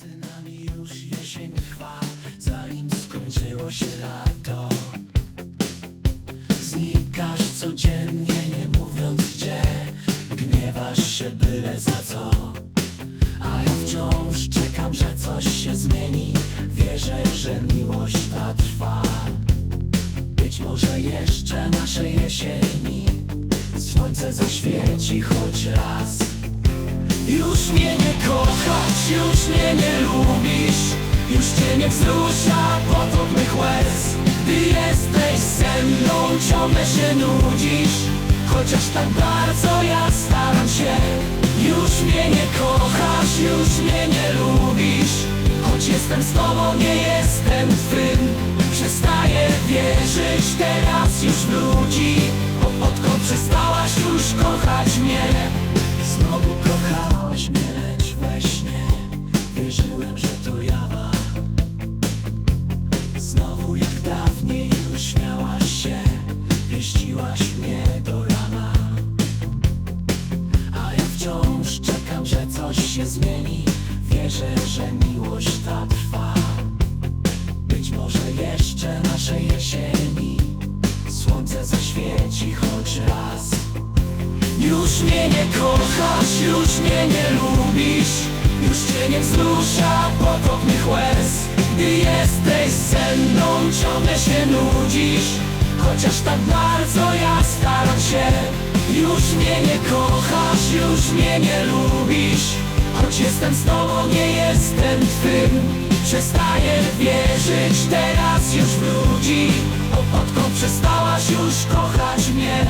Między nami już jesień trwa Zanim skończyło się lato. Znikasz codziennie, nie mówiąc gdzie Gniewasz się byle za co. A ja wciąż czekam, że coś się zmieni Wierzę, że miłość ta trwa. Być może jeszcze naszej jesieni Słońce zaświeci choć raz. Już mnie nie już mnie nie lubisz Już cię nie wzrusza potok mych łez Gdy jesteś ze mną, ciągle się nudzisz Chociaż tak bardzo ja staram się. Już mnie nie kochasz, już mnie nie lubisz Choć jestem z tobą, nie jestem twym Przestaję wierzyć, teraz już w ludzi Od- Odkąd przestałaś już kochać mnie zmieni. Wierzę, że miłość ta trwa. Być może jeszcze naszej jesieni. Słońce zaświeci choć raz. Już mnie nie kochasz, już mnie nie lubisz. Już cię nie wzrusza potok mych łez. Gdy jesteś ze mną, ciągle się nudzisz. Chociaż tak bardzo ja staram się. Już mnie nie kochasz, już mnie nie lubisz jestem z tobą, nie jestem twym. Przestaję wierzyć teraz już w ludzi. Od- Odkąd przestałaś już kochać mnie